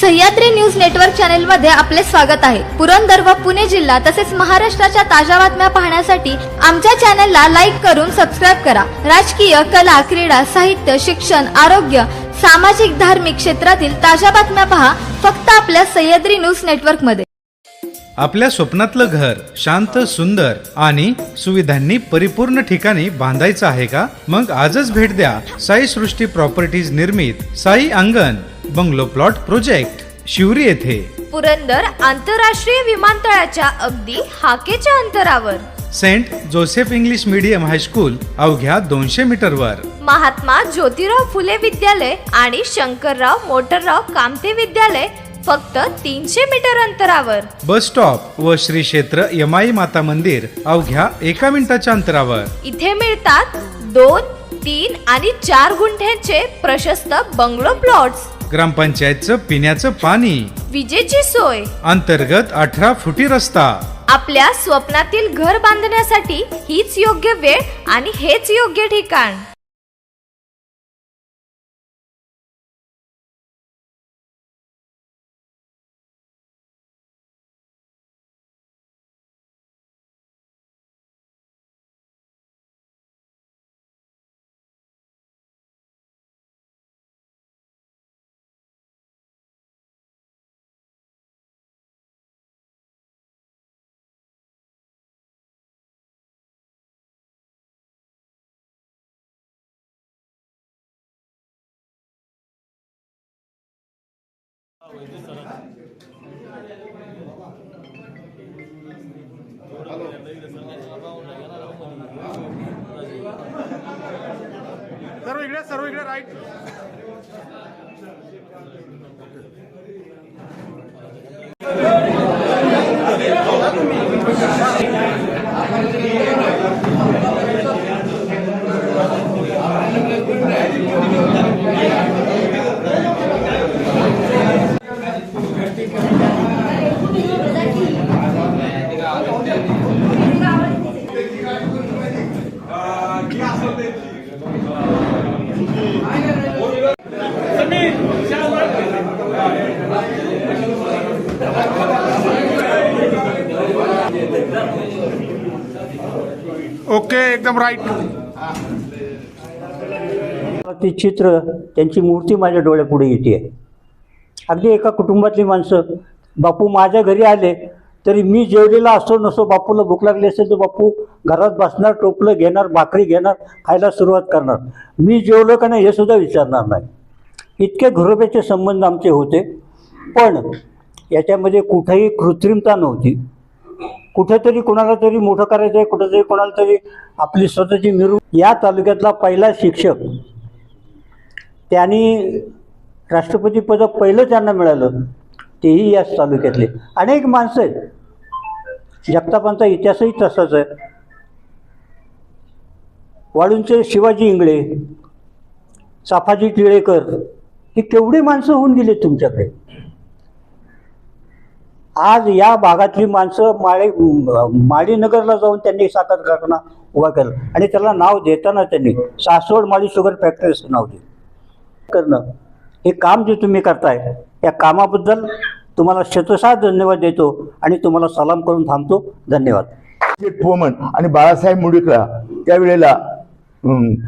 Sahyadri news network चॅनलमध्ये आपले स्वागत आहे. पुरंदर व पुणे जिल्हा तसेच महाराष्ट्राच्या ताज्या बातम्या पाहण्यासाठी आमच्या चॅनलला लाईक करून सबस्क्राईब करा. राजकीय कला क्रीडा साहित्य शिक्षण आरोग्य सामाजिक धार्मिक क्षेत्रातील ताज्या बातम्या पहा फक्त आपल्या सह्याद्री न्यूज नेटवर्कमध्ये आपल्या स्वप्नातलं घर शांत सुंदर आणि सुविधांनी परिपूर्ण ठिकाणी बांधायचं आहे का? मग आजच भेट द्या. साई सृष्टी प्रॉपर्टीज निर्मित साई अंगण. बंगलो प्लॉट प्रोजेक्ट शिवरी येथे. पुरंदर आंतरराष्ट्रीय विमानतळाच्या अगदी हाकेच्या अंतरावर. Saint Joseph English medium high school अवघ्या दोनशे मीटरवर. महात्मा ज्योतिराव फुले विद्यालय आणि शंकरराव मोटरराव कामते विद्यालय फक्त तीनशे मीटर अंतरावर. बस स्टॉप व श्री क्षेत्र यमाई माता मंदिर अवघ्या एका मिनिटाच्या अंतरावर. इथे मिळतात दोन तीन आणि चार गुंठ्यांचे प्रशस्त बंगलो प्लॉट्स. ग्रामपंचायतचं पिण्याचं पाणी. विजेची सोय. अंतर्गत अठरा फुटी रस्ता. आपल्या स्वप्नातील घर बांधण्यासाठी हीच योग्य वेळ आणि हेच योग्य ठिकाण. सर्व इकडे सर्व इकडे राईट ओके एकदम राईट ती चित्र त्यांची मूर्ती माझ्या डोळ्यापुढे येते. अगदी एका कुटुंबातली माणसं. बापू माझ्या घरी आले तरी मी जेवलेला असो नसो बापूला भूक लागली असेल तर बापू घरात बसणार टोपलं घेणार भाकरी घेणार खायला सुरुवात करणार. मी जेवलो का नाही हे सुद्धा विचारणार नाही. इतके घरोब्याचे संबंध आमचे होते. पण याच्यामध्ये कुठेही कृत्रिमता नव्हती. कुठेतरी कोणाला तरी मोठं करायचं आहे कुठेतरी कोणाला तरी आपली स्वतःची मिरवणूक. या तालुक्यातला पहिला शिक्षक त्यांनी राष्ट्रपती पद पहिलं त्यांना मिळालं तेही याच तालुक्यातले. अनेक माणसं आहेत. जगतापांचा इतिहासही तसाच आहे. वाळूंचे शिवाजी इंगळे चाफाजी टिळेकर ही केवढी माणसं होऊन गेली तुमच्याकडे. आज या भागातली माणसं माळे माळीनगरला जाऊन त्यांनी साखर कारखाना उभा केला. आणि त्याला नाव देताना त्यांनी सासवड माळी शुगर फॅक्टरी असं नाव दिलं. करणं हे काम जे तुम्ही करताय या कामाबद्दल तुम्हाला शतशः धन्यवाद देतो आणि तुम्हाला सलाम करून थांबतो. धन्यवाद. शेठ पोमन आणि बाळासाहेब मुडिकला त्यावेळेला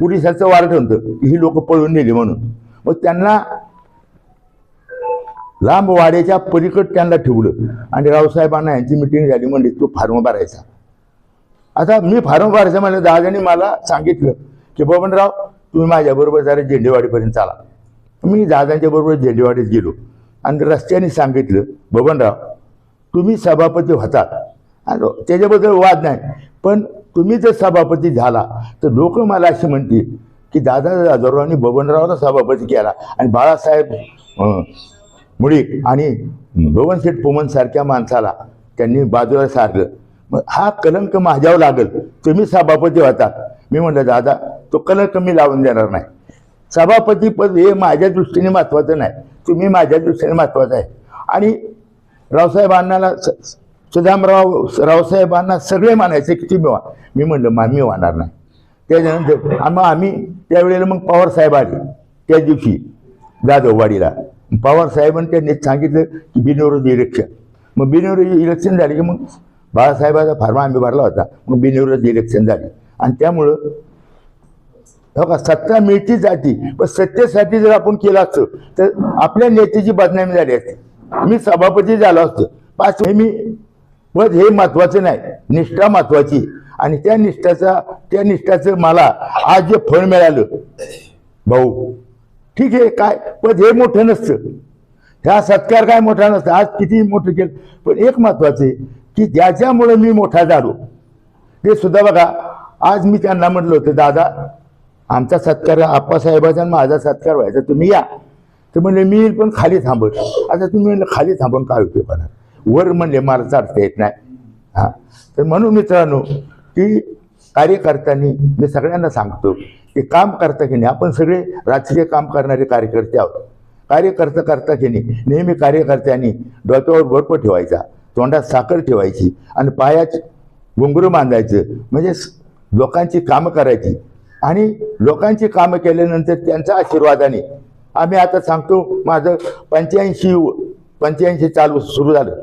पोलिसाचं वारट होतं. ही लोक पळून नेली म्हणून. मग त्यांना लांब वाड्याच्या पलीकड त्यांना ठेवलं. आणि रावसाहेबांना यांची मिटिंग झाली म्हणजे तो फार्म भरायचा आता मी फार्म भरायचा म्हणजे दादाने मला सांगितलं की बबनराव तुम्ही माझ्याबरोबर जरा झेंडेवाडीपर्यंत चाला. मी दादांच्या बरोबर झेंडेवाडीत गेलो. आणि रस्त्याने सांगितलं बबनराव तुम्ही सभापती होतात आणि त्याच्याबद्दल वाद नाही पण तुम्ही जर सभापती झाला तर लोक मला असे म्हणतील की दादा जाधवरावांनी बबनरावला सभापती केला. आणि बाळासाहेब मुळी आणि बबनशेठ पोमन सारख्या माणसाला त्यांनी बाजूला सारलं. मग हा कलंक माझ्यावर लागल. तुम्ही सभापती होता. मी म्हटलं दादा तो कलंक मी लावून देणार नाही. सभापती पद हे माझ्या दृष्टीने महत्त्वाचं नाही. तुम्ही माझ्या दृष्टीने महत्त्वाचं आहे. आणि रावसाहेबांना स- सुदामराव रावसाहेबांना सगळे मानायचे की तुम्ही वा मी म्हणलं मा मी वाहणार नाही. त्याच्यानंतर मग आम्ही त्यावेळेला मग पवार साहेब आले. त्या दिवशी जाधववाडीला पवार साहेबांनी त्यांनी सांगितलं की बिनविरोध इलेक्शन मग बिनविरोध इलेक्शन झाले की मग बाळासाहेबाचा फार्मा आम्ही भरला होता. मग बिनविरोध इलेक्शन झाले. आणि त्यामुळं हो का? सत्ता मिळती जाती. पण सत्तेसाठी जर आपण केलं असतं तर आपल्या नेत्याची बदनामी झाली असते. मी सभापती झालो असतो. पाच हे मी पद हे महत्वाचं नाही. निष्ठा महत्वाची. आणि त्या निष्ठाचा त्या निष्ठाचं मला आज जे फळ मिळालं भाऊ ठीक आहे काय? पद हे मोठं नसतं. ह्या सत्कार काय मोठा नसतं? आज किती मोठं केलं? पण एक महत्वाचं आहे की ज्याच्यामुळं मी मोठा झालो ते सुद्धा बघा आज मी त्यांना म्हटलं होतं दादा आमचा सत्कार आप्पासाहेबाचा माझा सत्कार व्हायचा तुम्ही या. तर म्हणले मी पण खाली थांबत आता तुम्ही म्हणलं खाली थांबून काय उपयोग वर म्हणले मला चालता येत नाही. हां. तर म्हणून मित्रांनो की कार्यकर्त्यांनी मी सगळ्यांना सांगतो की काम करता की नाही आपण सगळे राजकीय काम करणारे कार्यकर्ते आहोत. कार्यकर्ता करता की नाही नेहमी कार्यकर्त्यांनी डोक्यावर बर्फ ठेवायचा तोंडात साखर ठेवायची आणि पायात घुंगरू बांधायचं. म्हणजे लोकांची कामं करायची. आणि लोकांची कामं केल्यानंतर त्यांच्या आशीर्वादाने आम्ही आता सांगतो माझं पंच्याऐंशी पंच्याऐंशी चालू सुरू झालं.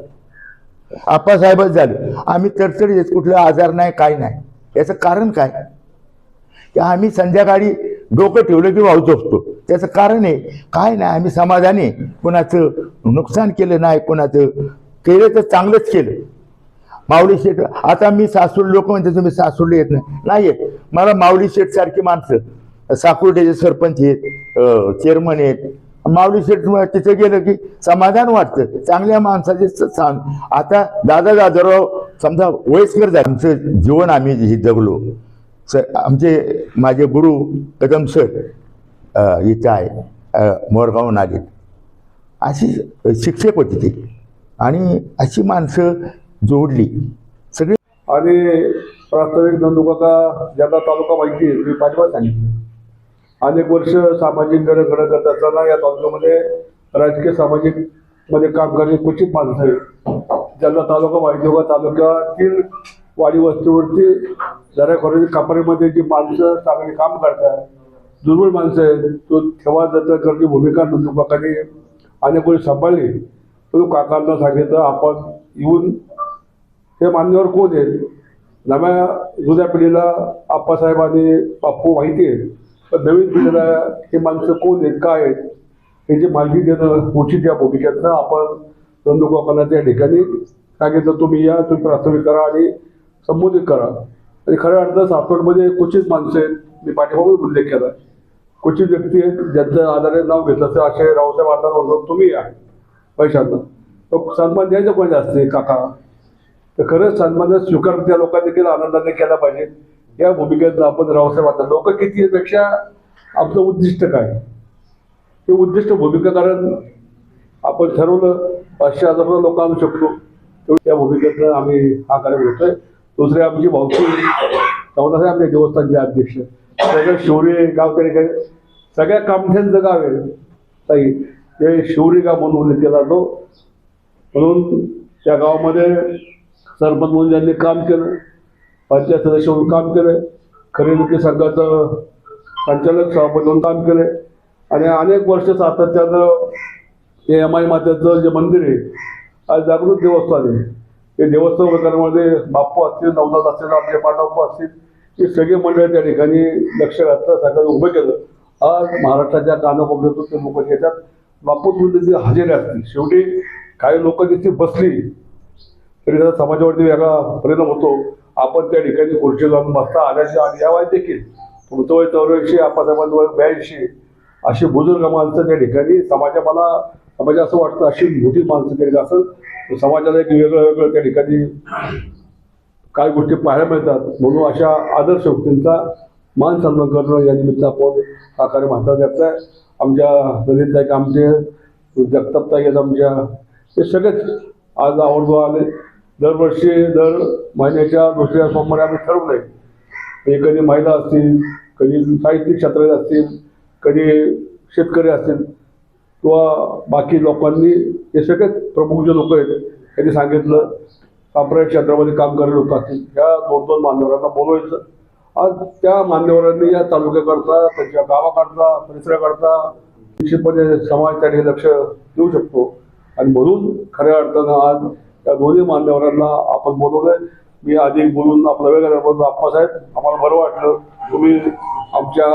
आप्पासाहेबच झालं. आम्ही तरतडीत कुठलं आजार नाही काय नाही. याचं कारण काय? की आम्ही संध्याकाळी डोकं ठेवलं की वाहू असतो त्याचं कारण आहे काय नाही आम्ही समाधानी कोणाचं नुकसान केलं नाही कोणाचं केलं तर चांगलंच केलं. माऊली शेठ आता मी सासूर लोक म्हणते तुम्ही सासूरला येत नाही. नाही येत. मला माऊली शेठ सारखी माणसं. साकुर्डेचे सरपंच आहेत चेअरमन आहेत. माऊली शेठ तिथं गेलं की समाधान वाटतं. चांगल्या माणसाचे सांग आता दादा दादाराव समजा वयस्कर झाले. आमचं जीवन आम्ही हे जगलो. सर आमचे माझे गुरु कदम सर अ, इथं आहे मोरगाव मोरगावहून अशी शिक्षक होती ती. आणि अशी माणसं जोडली. सगळी आणि प्रास्ताविक नंदुकाका ज्यांना तालुका माहिती आहे मी पाठवा सांगितलं. अनेक वर्ष सामाजिक घडं घडं करत असताना या तालुक्यामध्ये राजकीय सामाजिकमध्ये काम करणे क्वचित माणसं आहे ज्यांना तालुका माहिती होता तालुक्यातील वाडी वस्तीवरती दऱ्याखोऱ्याच्या कापडीमध्ये जी माणसं चांगली काम करतात दुर्बळ माणसं आहेत तो ठेवा जाता करण्याची भूमिका नंदुकाकाने अनेक वेळी सांभाळली. तो काकांना सांगितलं आपण येऊन हे मान्यवर कोण आहेत? नव्या जुन्या पिढीला आप्पासाहेबांनी बाप्पू माहिती आहे पण नवीन पिढीला हे माणसं कोण आहेत काय आहेत हे जे माहिती देणं उचित या भूमिकेतनं आपण नंदुकाकांना त्या ठिकाणी सांगितलं तुम्ही या तुम्ही प्रास्ताविक करा आणि संबोधित करा. आणि खऱ्या अर्थात सासवडमध्ये क्वचित माणसं आहेत मी पाठीमागून उल्लेख केला क्वचित व्यक्ती आहेत ज्यांचं आधारे नाव घेतलं असं असे रावसाहेब आता म्हणतो तुम्ही या पैशांना. तो सन्मान द्यायचा कोणी असते काका. तर खरंच सन्मान स्वीकार त्या लोकांनी देखील आनंदाने केला पाहिजे. या भूमिकेत आपण रावसाहेब आता लोक किती पेक्षा आमचं उद्दिष्ट काय? हे उद्दिष्ट भूमिका कारण आपण ठरवलं पाचशे हजार लोक आणू शकतो. त्या भूमिकेतनं आम्ही हा कार्यक्रम घेतोय. दुसरे आमचे भाऊची चौदासाहेब आपले देवस्थानचे अध्यक्ष सगळं शिवरी गाव तरी काय सगळ्या कामठ्यांचं गाव आहे. ताई हे शिवरी गाव म्हणून उल्लेख केला जातो म्हणून त्या गावामध्ये सरपंच म्हणून ज्यांनी काम केलं पंचायत सदस्य म्हणून काम केलं खरेदी संघाचं संचालक सभापती म्हणून काम केलं. आणि अनेक वर्ष सातत्यानं ते एम आय मात्याचं जे मंदिर आहे आज जागृत देवस्थान आहे. ते देवस्थान प्रकारामध्ये बाप्पू असतील नवनाथ असतील आपले पांडवप्पा असतील हे सगळे मंडळ त्या ठिकाणी लक्ष घातलं सगळ्यांनी उभं केलं. आज महाराष्ट्राच्या कानाकोपऱ्यातून ते लोक येतात. बाप्पू त्याची हजेरी असतील. शेवटी काही लोक जिथे बसली तरी त्याचा समाजावरती वेगळा परिणाम होतो. आपण त्या ठिकाणी खुर्ची लावून बसता आल्याची आणि या वयात देखील तुमचं वय चौऱ्याऐंशी आपासाहेबांचं वय ब्याऐंशी अशी बुजुर्ग माणसं त्या ठिकाणी समाजामाला म्हणजे असं वाटतं अशी मोठी माणसं त्या असं समाजाला एक वेगळं वेगळं त्या ठिकाणी काही गोष्टी पाहायला मिळतात. म्हणून अशा आदर्श व्यक्तींचा मान सन्मान करणं या निमित्त आपण हा कार्यक्रम हातात आहे आमच्या ललितताई आमचे जगतापताई आहेत आमच्या हे सगळेच आज आवडतो आले. दरवर्षी दर महिन्याच्या दुसऱ्या सोमवारी आम्ही ठरवलंय. हे कधी महिला असतील कधी साहित्यिक क्षेत्रात असतील कधी शेतकरी असतील किंवा बाकी लोकांनी हे सगळेच प्रमुख जे लोक आहेत त्यांनी सांगितलं साम्राज्य क्षेत्रामध्ये काम करणारे लोक असतील. ह्या दोन दोन मान्यवरांना बोलवायचं. आज त्या मान्यवरांनी या तालुक्याकरता त्यांच्या गावाकरता परिसराकरता निश्चितपणे समाज त्याने लक्ष देऊ शकतो. आणि म्हणून खऱ्या अर्थानं आज त्या दोन्ही मान्यवरांना आपण बोलवलंय. मी आधी बोलून आपला वेळ बोलतो आप्पासाहेब आम्हाला बरं वाटलं. तुम्ही आमच्या